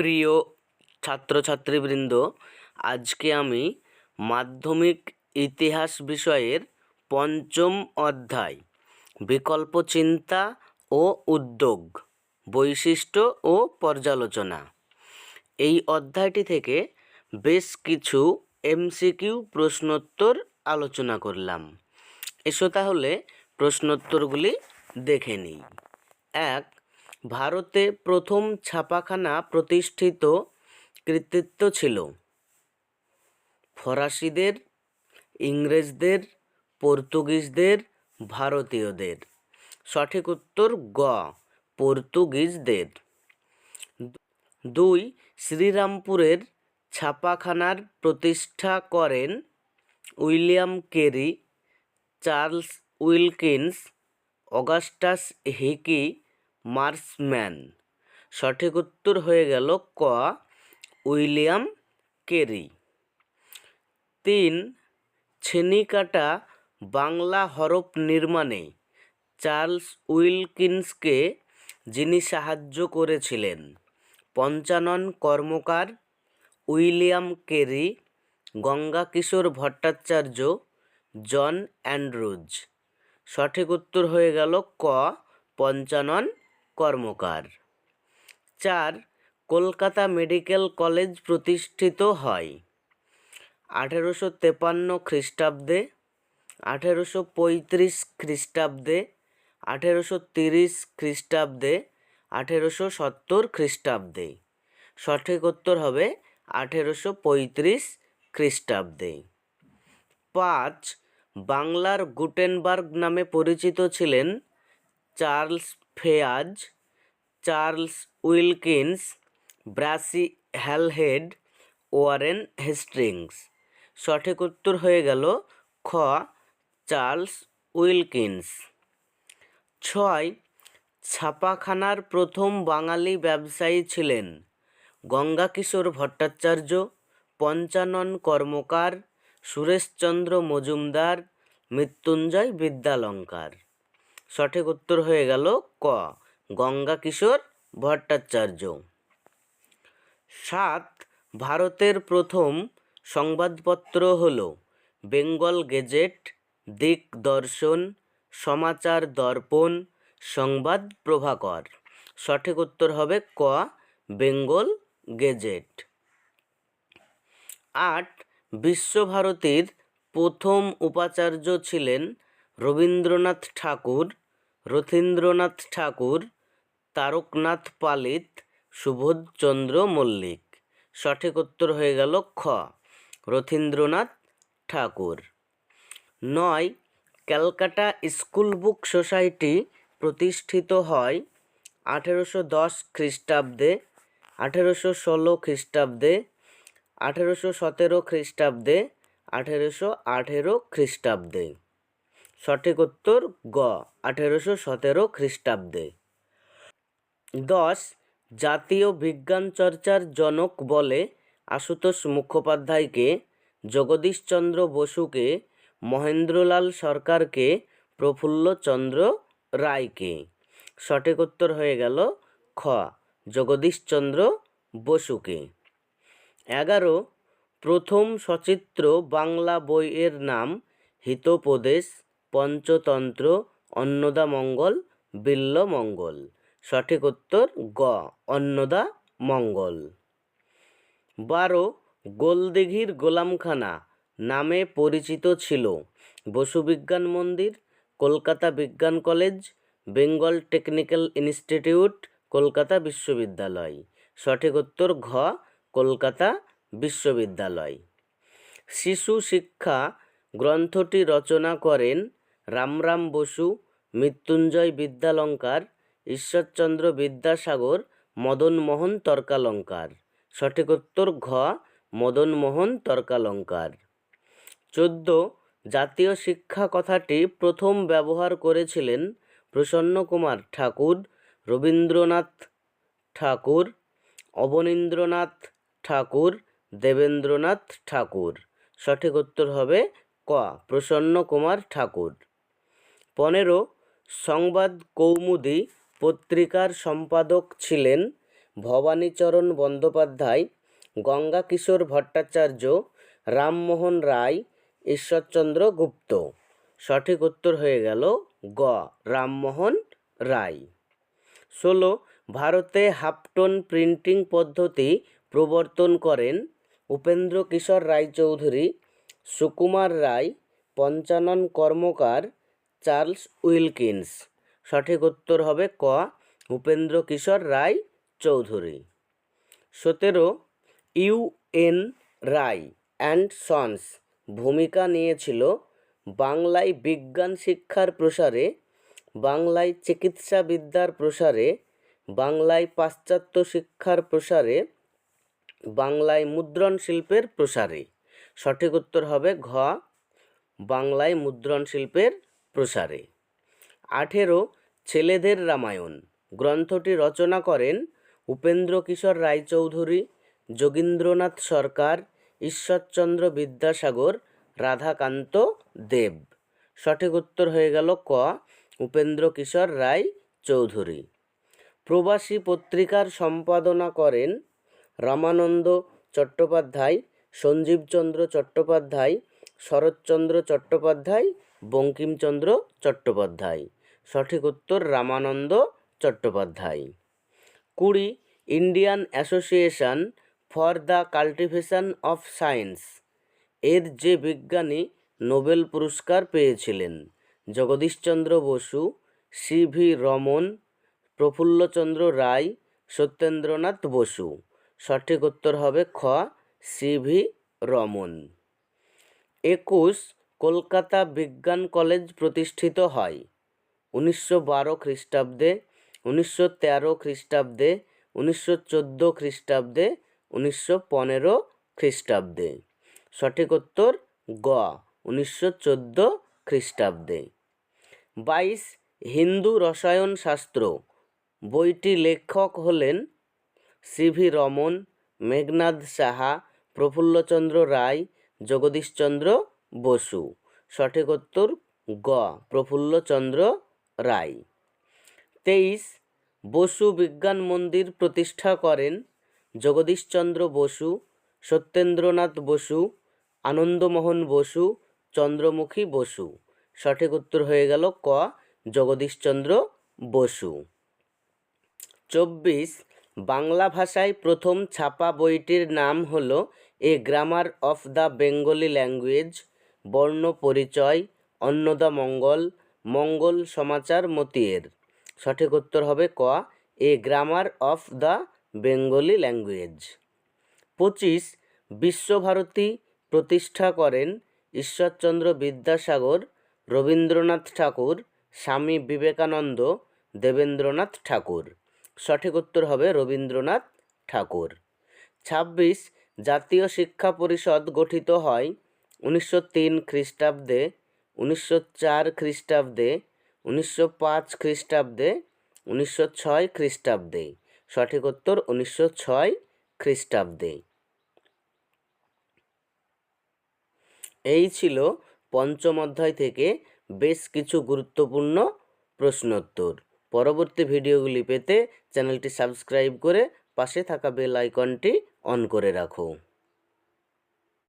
প্রিয় ছাত্রছাত্রীবৃন্দ, আজকে আমি মাধ্যমিক ইতিহাস বিষয়ের পঞ্চম অধ্যায়, বিকল্প চিন্তা ও উদ্যোগ, বৈশিষ্ট্য ও পর্যালোচনা। এই অধ্যায়টি থেকে বেশ কিছু এমসিকিউ প্রশ্নোত্তর আলোচনা করলাম। এসো তাহলে প্রশ্নোত্তরগুলি দেখে নিই। এক ভারতে প্রথম ছাপাখানা প্রতিষ্ঠিত কৃতিত্ব ছিল। ফরাসিদের, ইংরেজদের, পর্তুগিজদের, ভারতীয়দের। সঠিক উত্তর গ, পর্তুগিজদের। দুই, শ্রীরামপুরের ছাপাখানার প্রতিষ্ঠা করেন William Carey, Charles Wilkins, Augustus Hicky Marshman. সঠিক উত্তর হয়ে গেল ক, উইলিয়াম কেরি। তিন, ছেনিকাটা বাংলা হরফ নির্মাণে চার্লস উইলকিন্সকে যিনি সাহায্য করেছিলেন, Panchanan Karmakar William Carey, Gangakishore Bhattacharya, John Andrews. সঠিক উত্তর হয়ে গেল ক, পঞ্চানন কর্মকার। চার, কলকাতা মেডিকেল কলেজ প্রতিষ্ঠিত হয়। আঠেরোশো তেপান্ন খ্রিস্টাব্দে, আঠেরোশো পঁয়ত্রিশ খ্রিস্টাব্দে, আঠেরোশো তিরিশ খ্রিস্টাব্দে, আঠেরোশো সত্তর খ্রিস্টাব্দে। সঠিক উত্তর হবে আঠেরোশো পঁয়ত্রিশ খ্রিস্টাব্দে। পাঁচ, বাংলার গুটেনবার্গ নামে পরিচিত ছিলেন Charles ফেয়াজ, Charles Wilkins, Brassey Halhed, Warren Hastings সঠিক উত্তর হয়ে গেল খ, চার্লস উইলকিন্স। ছয়, ছাপাখানার প্রথম বাঙালি ব্যবসায়ী ছিলেন গঙ্গাকিশোর ভট্টাচার্য, পঞ্চানন কর্মকার, সুরেশচন্দ্র মজুমদার, মৃত্যুঞ্জয় বিদ্যালঙ্কার। সঠিক উত্তর হয়ে গেল ক। গঙ্গা কিশোর ভট্টাচার্য। সাত, ভারতের প্রথম সংবাদপত্র হল বেঙ্গল গেজেট দিকদর্শন সমাচার দর্পণ, সংবাদ প্রভাকর। সঠিক উত্তর হবে ক, বেঙ্গল গেজেট। আট, বিশ্বভারতীর প্রথম উপাচার্য ছিলেন রবীন্দ্রনাথ ঠাকুর, রথীন্দ্রনাথ ঠাকুর, তারকনাথ পালিত, সুবোধচন্দ্র মল্লিক। সঠিক উত্তর হয়ে গেল খ, রথীন্দ্রনাথ ঠাকুর। নয়, ক্যালকাটা স্কুল বুক সোসাইটি প্রতিষ্ঠিত হয় আঠেরোশো দশ খ্রিস্টাব্দে, আঠেরোশো ষোলো খ্রিস্টাব্দে, আঠেরোশো সতেরো খ্রিস্টাব্দে, আঠেরোশো আঠেরো খ্রিস্টাব্দে। সঠিক উত্তর গ, আঠেরোশো সতেরো খ্রিস্টাব্দে। দশ, জাতীয় বিজ্ঞান চর্চার জনক বলে আশুতোষ মুখোপাধ্যায়কে, জগদীশচন্দ্র বসুকে, মহেন্দ্রলাল সরকারকে, প্রফুল্লচন্দ্র রায়কে। সঠিক উত্তর হয়ে গেল খ, জগদীশচন্দ্র বসুকে। এগারো, প্রথম সচিত্র বাংলা বইয়ের নাম হিতোপদেশ পঞ্চতন্ত্র অন্নদামঙ্গল বিল্লমঙ্গল সঠিক উত্তর গ, অন্নদা মঙ্গল। বারো, গোলদিঘির গোলামখানা নামে পরিচিত ছিল। Basu Bigyan Mandir, Kolkata Bigyan college, Bengal technical institute, Kolkata বিশ্ববিদ্যালয়। সঠিক উত্তর ঘ, কলকাতা বিশ্ববিদ্যালয়। শিশু শিক্ষা গ্রন্থটি রচনা করেন রামরাম বসু, মৃত্যুঞ্জয় বিদ্যালঙ্কার, ঈশ্বরচন্দ্র বিদ্যাসাগর মদনমোহন তর্কালঙ্কার। সঠিক উত্তর ঘ মদনমোহন তর্কালঙ্কার। চোদ্দ, জাতীয় শিক্ষা কথাটি প্রথম ব্যবহার করেছিলেন প্রসন্নকুমার ঠাকুর, রবীন্দ্রনাথ ঠাকুর, অবনীন্দ্রনাথ ঠাকুর, দেবেন্দ্রনাথ ঠাকুর। সঠিক উত্তর হবে ক, প্রসন্ন কুমার ঠাকুর। পনেরো সংবাদ কৌমুদি পত্রিকার সম্পাদক ছিলেন ভবানীচরণ বন্দ্যোপাধ্যায় গঙ্গা কিশোর ভট্টাচার্য, রামমোহন রায়, ঈশ্বরচন্দ্র গুপ্ত। সঠিক উত্তর হয়ে গেল গ, রামমোহন রায়। ষোলো, ভারতে হাফটোন প্রিন্টিং পদ্ধতি প্রবর্তন করেন উপেন্দ্র কিশোর রায়চৌধুরী, সুকুমার রায়, পঞ্চানন কর্মকার চার্লস উইলকিন্স। সঠিক উত্তর হবে ক, উপেন্দ্র কিশোর রায় চৌধুরী। সতেরো ইউএন রায় অ্যান্ড সন্স ভূমিকা নিয়েছিল বাংলায় বিজ্ঞান শিক্ষার প্রসারে, বাংলায় চিকিৎসা বিদ্যার প্রসারে, বাংলায় পাশ্চাত্য শিক্ষার প্রসারে, বাংলায় মুদ্রণ শিল্পের প্রসারে। সঠিক উত্তর হবে ঘ, বাংলায় মুদ্রণ শিল্পের প্রসারে। আঠেরো, ছেলেদের রামায়ণ। গ্রন্থটি রচনা করেন উপেন্দ্র কিশোর রায়চৌধুরী, যোগীন্দ্রনাথ সরকার, ঈশ্বরচন্দ্র বিদ্যাসাগর, রাধাকান্ত দেব। সঠিক উত্তর হয়ে গেল ক, উপেন্দ্র কিশোর রায় চৌধুরী প্রবাসী পত্রিকার সম্পাদনা করেন রামানন্দ চট্টোপাধ্যায়, সঞ্জীবচন্দ্র চট্টোপাধ্যায়, শরৎচন্দ্র চট্টোপাধ্যায় বঙ্কিমচন্দ্র চট্টোপাধ্যায়। সঠিক উত্তর রামানন্দ চট্টোপাধ্যায়। কুড়ি, Indian association for the cultivation of science. এর যে বিজ্ঞানী নোবেল পুরস্কার পেয়েছিলেন, জগদীশচন্দ্র বসু, সি ভি রমন, প্রফুল্লচন্দ্র রায়, সত্যেন্দ্রনাথ বসু। সঠিক উত্তর হবে খ, সি ভি রমন। একুশ কলকাতা বিজ্ঞান কলেজ প্রতিষ্ঠিত হয়। উনিশশো বারো খ্রিস্টাব্দে, উনিশশো তেরো খ্রিস্টাব্দে, উনিশশো চোদ্দ খ্রিস্টাব্দে, উনিশশো পনেরো খ্রিস্টাব্দে। সঠিক উত্তর গ, উনিশশো চোদ্দ খ্রিস্টাব্দে। বাইশ হিন্দু রসায়ন শাস্ত্র। বইটি লেখক হলেন সি ভি রমন, মেঘনাদ সাহা, প্রফুল্লচন্দ্র রায়, জগদীশচন্দ্র বসু। সঠিক উত্তর গ প্রফুল্লচন্দ্র রায়। তেইশ, বসু বিজ্ঞান মন্দির প্রতিষ্ঠা করেন জগদীশচন্দ্র বসু, সত্যেন্দ্রনাথ বসু, আনন্দমোহন বসু, চন্দ্রমুখী বসু। সঠিক উত্তর হয়ে গেল ক জগদীশচন্দ্র বসু। চব্বিশ, বাংলা ভাষায় প্রথম ছাপা বইটির নাম হলো a grammar of the Bengali language বর্ণ পরিচয়, অন্নদা মঙ্গল মঙ্গল সমাচার মতিয়ের। সঠিক উত্তর হবে ক, a grammar of the Bengali language পঁচিশ, বিশ্বভারতী প্রতিষ্ঠা করেন ঈশ্বরচন্দ্র বিদ্যাসাগর, রবীন্দ্রনাথ ঠাকুর, স্বামী বিবেকানন্দ, দেবেন্দ্রনাথ ঠাকুর। সঠিক উত্তর হবে রবীন্দ্রনাথ ঠাকুর। ছাব্বিশ, জাতীয় শিক্ষা পরিষদ গঠিত হয় উনিশশো তিন খ্রিস্টাব্দে, উনিশশো চার খ্রিস্টাব্দে, উনিশশো পাঁচ খ্রিস্টাব্দে, উনিশশো ছয় খ্রিস্টাব্দে। সঠিক উত্তর উনিশশো ছয় খ্রিস্টাব্দে। এই ছিল পঞ্চম অধ্যায় থেকে বেশ কিছু গুরুত্বপূর্ণ প্রশ্নোত্তর। পরবর্তী ভিডিওগুলি পেতে চ্যানেলটি সাবস্ক্রাইব করে পাশে থাকা বেল আইকনটি অন করে রাখো।